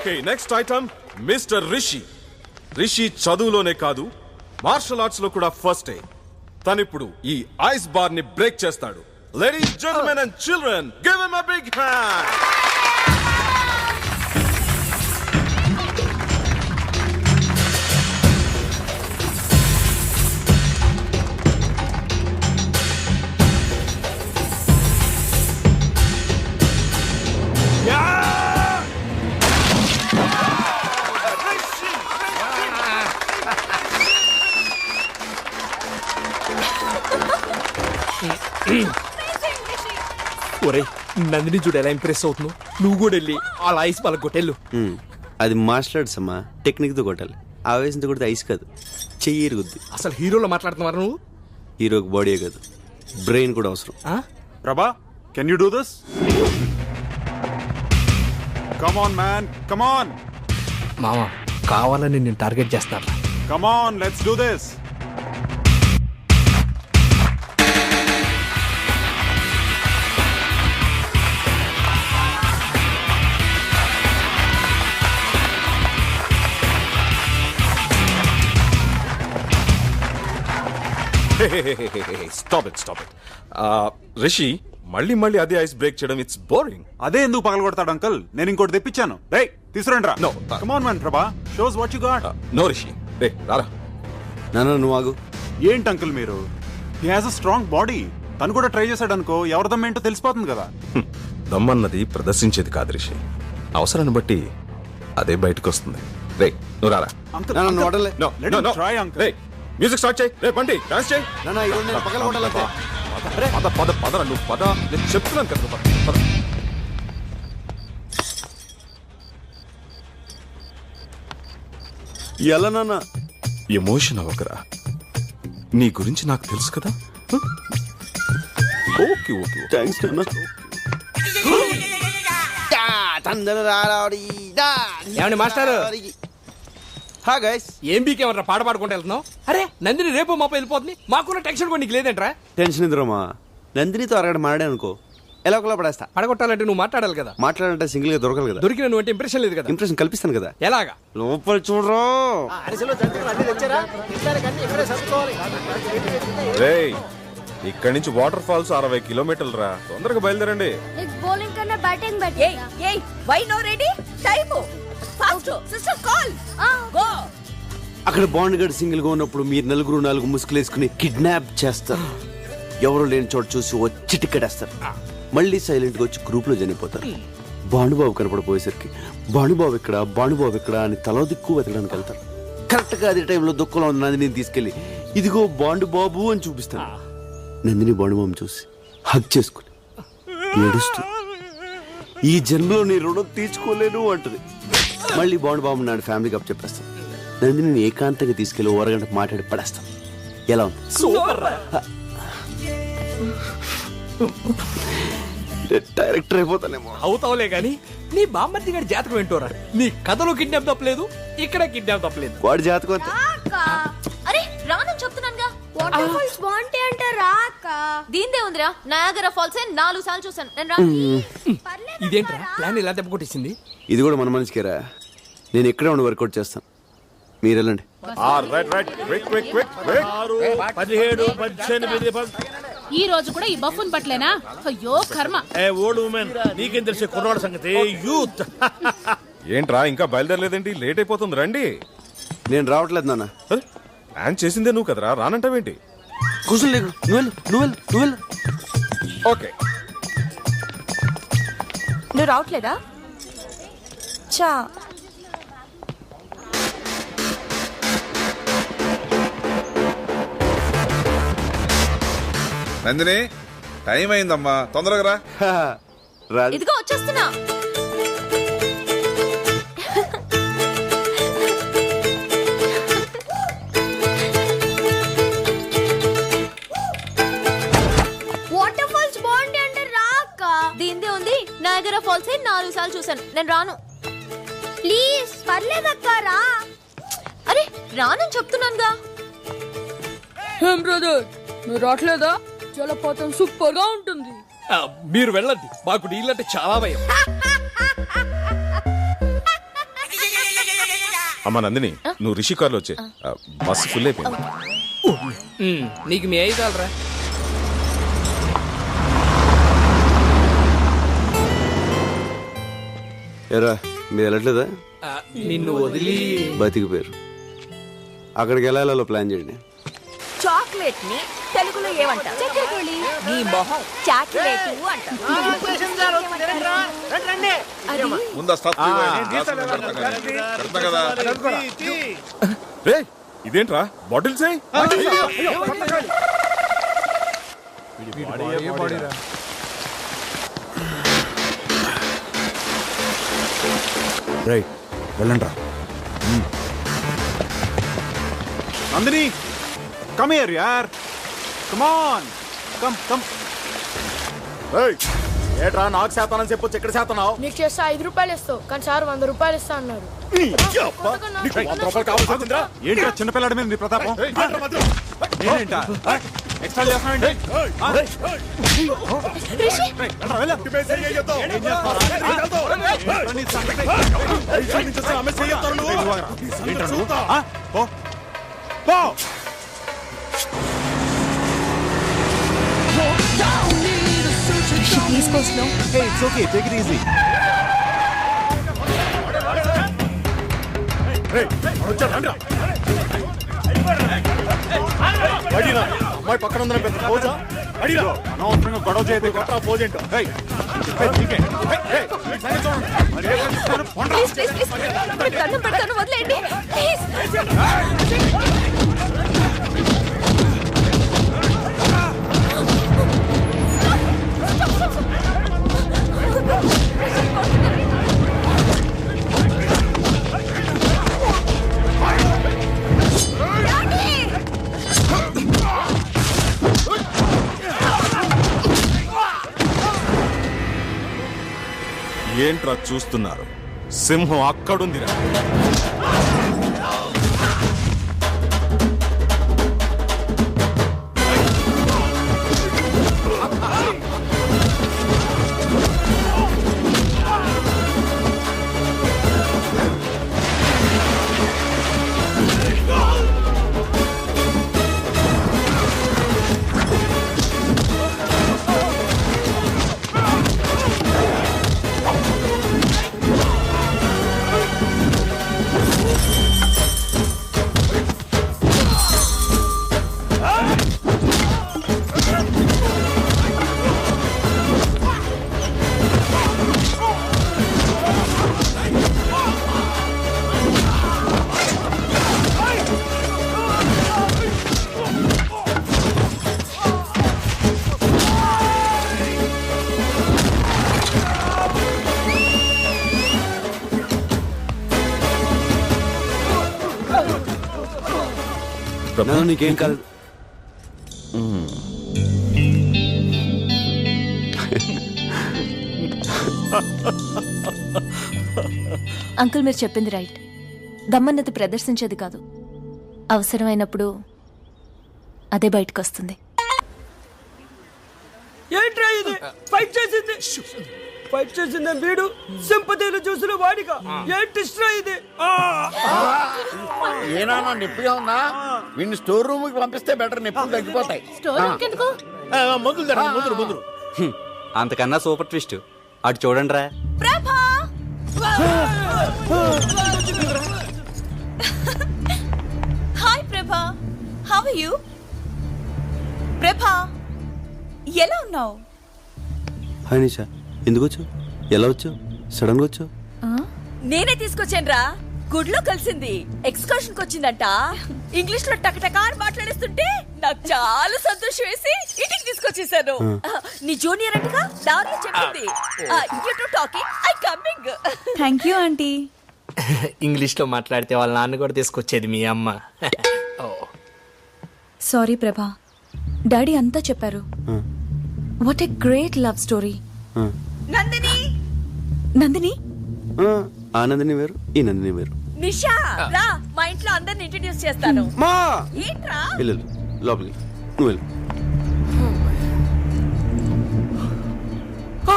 Okay next item mister Rishi Rishi చదువులోనే కాదు martial ఆర్ట్స్లో కూడా ఫస్ట్ తనిప్పుడు ఈ ఐస్ బార్ని బ్రేక్ చేస్తాడు. Ladies gentlemen and children give him a big hand ఒరే నందిని చూడు ఎలా ఇంప్రెస్ అవుతున్నావు? నువ్వు కూడా వెళ్ళి అలా ఐస్ వాళ్ళ కొట్టెళ్ళు. అది ఆర్ట్స్ అమ్మా టెక్నిక్తో కొట్టాలి. ఆవేశంతో కొడితే ఐస్ కాదు చెయ్యి ఇరుగుద్ది. అసలు హీరోలో మాట్లాడుతున్నారు నువ్వు? హీరోకి బాడీ కాదు బ్రెయిన్ కూడా అవసరం. you do this? Come on, man. Come on. మామ కావాలని నేను టార్గెట్ చేస్తాను Come on, let's do stop it stop it Rishi మళ్ళీ మళ్ళీ అదే ఐస్ బ్రేక్ చేయడం ఇట్స్ బోరింగ్ అదే ఎందుకు పగలగొడతాడు అంకల్? నేను ఇంకోటి తెప్పించాను. రే తీసుకురండి రా. No. Come on man Prabha. Shows what you got no Rishi రే రారా. నాన్న నువ్వు ఆగు. ఏంటి అంకుల్ మీరు? He has a strong body తను కూడా ట్రై చేశాడు అనుకో ఎవరిదమ్మ ఏంటో తెలిసిపోతుంది కదా. దమ్మన్నది ప్రదర్శించేది కాదు రిషి అవసరాన్ని బట్టి అదే బయటకు వస్తుంది రే నువ్వు రారా. అంకుల్ నాన్న నువ్వు వడలే no Let no no try, uncle. Music start చేయి. రే బండి డాన్స్ చేయి. నాన్న ఈరోజు నేను పగల కొట్టాలంతే పద పద పద నువ్వు పద. నేను చెప్తున్నాను కదా పద, పద. ఎలా నాన్న? ఎమోషన్ అవ్వకరా. నీ గురించి నాకు తెలుసు కదా? Okay okay. థ్యాంక్స్ నాన్న. ఏమండి మాస్టారు? హా గైస్ ఏం బీకేమన్నా పాట పాడుకుంటూ వెళ్తున్నావు? అరే నందిని రేపు మాప వెళ్ళిపోతుంది. మాకున్న టెన్షన్ కూడా నీకు లేదంట్రా? టెన్షన్ ఎందురమ్మా నందినితో అరగడ మాడే అనుకో. ఎలా ఒకలా పడేస్తా? పడగొట్టాలంటే నువ్వు మాట్లాడాలి కదా. మాట్లాడాలంటే సింగిల్గా దొరకదు కదా. దొరికిన నువ్వు అంటే ఇంప్రెషన్ లేదు కదా. ఇంప్రెషన్ కల్పిస్తాను కదా. ఎలాగా? లోపల చూడరా? రేయ్ ఇక్కడి నుంచి వాటర్ ఫాల్స్ అరవై కిలోమీటర్లు రా. తొందరగా బయలుదేరండి. బౌలింగ్ కన్నా బ్యాటింగ్ ఏయ్ why no ready time fast sister call. Go. అక్కడ బాండ్ గడ్ సింగిల్గా ఉన్నప్పుడు మీరు నలుగురు నాలుగు ముసుగులు వేసుకుని కిడ్నాప్ చేస్తారు. ఎవరు లేని చోట చూసి వచ్చి టికెటేస్తారు మళ్ళీ సైలెంట్గా వచ్చి గ్రూప్లో చనిపోతారు భానుబాబు కనపడిపోయేసరికి భానుబాబు ఇక్కడ భానుబాబు ఇక్కడ అని తల దిక్కు వెతకడానికి వెళ్తారు. కరెక్ట్గా అదే టైంలో దుఃఖంలో ఉన్న నందిని తీసుకెళ్ళి ఇదిగో బాండు బాబు అని చూపిస్తాను. నందిని బాండుబాబు చూసి హక్ చేసుకుని ఏడుస్తూ ఈ జన్మలో నీ రుణం తీర్చుకోలేను అంటది. మళ్ళీ బాండుబాబు నాడు ఫ్యామిలీకి అప్ చెప్పేస్తాను నందిని ఏకాంతంగా తీసుకెళ్ళి ఓరగంట మాట్లాడి పడేస్తాం. ఎలా ఉంది? సూపర్. డైరెక్టర్ అయిపోతానేమో. అవుతావులే గాని నీ బామ్మర్ది గారి జాతకం ఏంటోరా? నీ కథలో కిడ్నాప్ తప్పలేదు ఇక్కడ కిడ్నాప్ తప్పలేదు వాడి జాతకం అంతే. అరే రానని చెప్తున్నానుగా. వాటర్ ఫాల్స్ బాగుంటాయి అంటే రా అక్క దీందే ఉందిరా. నయాగరా ఫాల్స్ నాలుగు సార్లు చూసాను నేను రా. ఇదేంట్రా? ప్లాన్ ఇలా దెబ్బ కొట్టేసింది? ఇది కూడా మన మనిషికేరా? నేను ఇక్కడే ఉండి వర్కౌట్ చేస్తాను. మీరు వెళ్ళండి. Right right. Quick quick quick quick పదిహేడు పద్దెనిమిది పద్- ఈ రోజు కూడా ఈ బఫున్ పట్లేనా అయ్యో కర్మ. ఏ ఓల్డ్ ఉమెన్ నీకేం తెలిసే కుర్రవాడ సంగతి? యూత్. ఏంట్రా ఇంకా బయలుదేరలేదేంటి? లేట్ అయిపోతుంది రండి. నేను రావట్లేదు నాన్న. ప్లాన్ చేసిందే నువ్వు కదరా? రానంటావేంటి? కూర్చొని లేకు నువ్వు నువ్వు నువ్వు ఓకే. నువ్వు రావట్లేదా? చా నందిని టైం అయిందమ్మా. తొందరగా రా. ఇదిగో వచ్చేస్తున్నా. వాటర్ ఫాల్స్ బాగుంటాయి అంటే రా అక్క దీందే ఉంది. నయాగరా ఫాల్స్ నాలుగు సార్లు చూసాను నేను రాను. ప్లీజ్ పర్లేదు అక్క రా. అరే రానని చెప్తున్నానుగా. ఏం బ్రదర్ నువ్వు రావట్లేదా? జలపాతం సూపర్గా ఉంటుంది. ఆ, మీరు వెళ్ళండి మాకు నీళ్ళంటే చాలా భయం. అమ్మ నందిని నువ్వు రిషి కార్లో వచ్చే. బస్సు ఫుల్ అయిపోయింది. నీకు మీ చాలరా ఎరా మీరు వెళ్ళట్లేదా? నిన్ను వదిలి. బతికిపోయారు. అక్కడికి వెళ్ళాలో ప్లాన్ చేయండి. చాక్లెట్ని తెలుగులో ఏమంటారు నీ మొహం చాక్లెట్ అంట ముందు ఆ stuff ఇవ్వండి. పెడతా కదా. రే ఇదేంట్రా? బాటిల్స్ రైట్ వెళ్ళండి రా. నందిని కమ్ హియర్ యార్ కమ్ ఆన్ కమ్ కమ్ ఏట్రా నాకు శాతానని చెప్పొచ్చు ఎక్కడ శాతనావు? నీకు చేస్తే ఐదు రూపాయలు ఇస్తావు కానీ సార్ వంద రూపాయలు ఇస్తా అన్నారు ఏంట్రా చిన్నపిల్లాడి మీద నీ ప్రతాపం? ఎక్స్ట్రా చేస్తానండి it's okay take it easy అమ్మాయి పక్కన ఉందని పెద్ద పోజా అడిగా అనవసరంగా గొడవ చేయదు పోజ్ ఏంటో? వదిలేండి ఏంట్రా చూస్తున్నారు? సింహం అక్కడుందిరా. నన్ను నీకేం కాదు. అంకుల్ మీరు చెప్పింది రైట్. దమ్మన్నది ప్రదర్శించేది కాదు. అవసరమైనప్పుడు అదే బయటకు వస్తుంది ఏంట్రా ఇది? ఫైట్ చేసింది? ఫైట్ చేసింది వీడు? సింపతిలు చూసిన వాడిగా. ఏంటి ఇది? ఏనా నొప్పిగా ఉందా? వీడిని స్టోర్ రూమ్కి పంపిస్తే బెటర్ నొప్పులు తగ్గిపోతాయి. స్టోర్ ఎందుకు? ఆ, మందులు మందులు మందులు అంతకన్నా సూపర్ ట్విస్ట్. అటు చూడండి రా. ప్రభా! హాయ్ ప్రభా. హౌ ఆర్ యు ప్రభా ఎలా ఉన్నావు? హాయ్ నిషా. ఎందుకు వచ్చావు? ఎలా వచ్చావు? సడన్గా వచ్చావు నేనే తీసుకొచ్చాను రా గుడ్లో కలిసింది. ఎక్స్కర్షన్కి వచ్చిందంట. ఇంగ్లీష్లో టకటకా అని మాట్లాడేస్తుంటే నాకు చాలా సంతోషం వేసి ఇంటికి తీసుకొచ్చేసాను. నీ జూనియర్ అంటగా దారిలో చెప్పింది. You to talking I coming thank you aunty ఇంగ్లీష్లో మాట్లాడితే వాళ్ళ నాన్న కూడా తీసుకొచ్చేది మీ అమ్మ. ఓ. సారీ ప్రభా డాడీ అంతా చెప్పారు. What a great love story Nandini? Nandini? ఆనందిని వేరు ఈ నందిని వేరు. నిషా రా మా ఇంట్లో అందరిని ఇంట్రడ్యూస్ చేస్తాను. మా! ఏంట్రా? వెళ్ళు. లోపలికి నువ్వు వెళ్ళు. ఆ,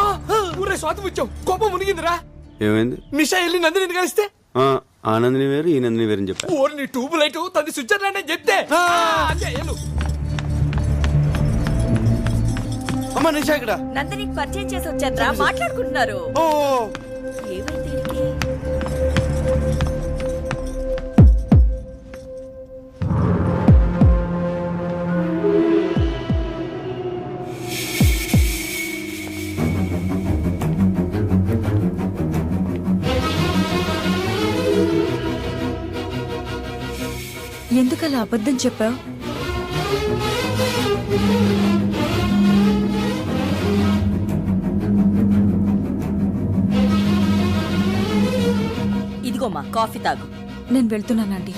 ఊరే స్వాతం వచ్చావు. కోపం మునిగిందిరా. ఏమైంది? నిషా వెళ్ళి నందిని కలిస్తే? ఆ, ఆనందిని వేరు ఈ నందిని వేరు అని చెప్పా. ఓన్లీ ట్యూబ్ లైట్ తది స్విట్జర్లాండ్ అని చెప్తే. అమ్మ నిషా ఇక్కడ. నందినికి పరిచయం చేసి వచ్చారా మాట్లాడుకుంటున్నారు. ఓ ఏమైంది వీడికి? ఎందుకలా అబద్ధం చెప్పావు? కాఫీ తాగు. నేను వెళ్తున్నానండి.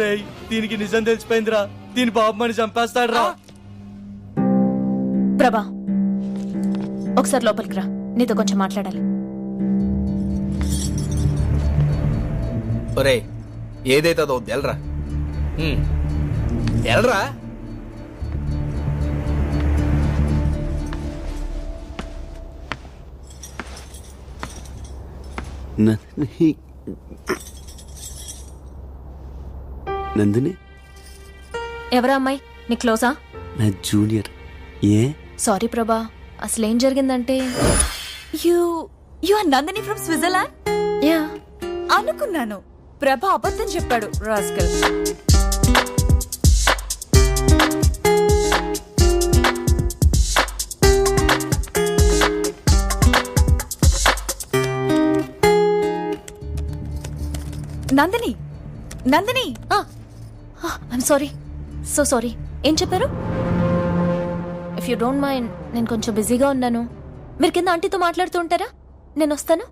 రేయ్ దీనికి నిజం తెలిసిపోయిందిరా. దీని బాబు మని చంపేస్తాడు రా ప్రభా ఒకసారి లోపలికి రా. నీతో కొంచెం మాట్లాడాలి. ఒరే ఏదైతే అదో ఎల్రా ఎల్రా నందిని నందిని? ఎవరా అమ్మాయి? నీ క్లోజా? నా జూనియర్. ఏ? సారీ ప్రభా అసలేం జరిగిందంటే? You you are Nandini from Switzerland? Yeah. అనుకున్నాను. ప్రభ అబద్ధం చెప్పాడు rascal. Nandini! Nandini! I'm sorry so sorry ఏం చెప్పారు? ఇఫ్ యూ డోంట్ మైండ్ నేను కొంచెం బిజీగా ఉన్నాను. మీరు కింద ఆంటీతో మాట్లాడుతూ ఉంటారా? నేను వస్తాను.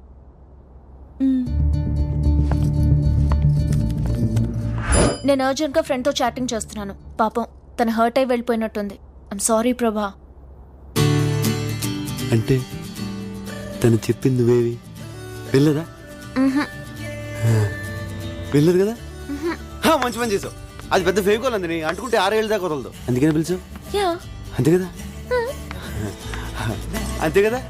నేను అర్జెంట్గా ఫ్రెండ్తో చాటింగ్ చేస్తున్నాను. పాపం తను హర్ట్ అయి వెళ్ళిపోయినట్టుంది. ఐమ్ సారీ ప్రభా. అంటే తను చెప్పింది వెళ్ళదా వెళ్ళదు కదా? హా, మంచి పని చేసావు. అది పెద్ద ఫేకోల్ అందని. అంటుకుంటే ఆరేళ్ళ దాకా వదలదు. అందుకని పిలిచావు యా. అంతే కదా? అంతే కదా?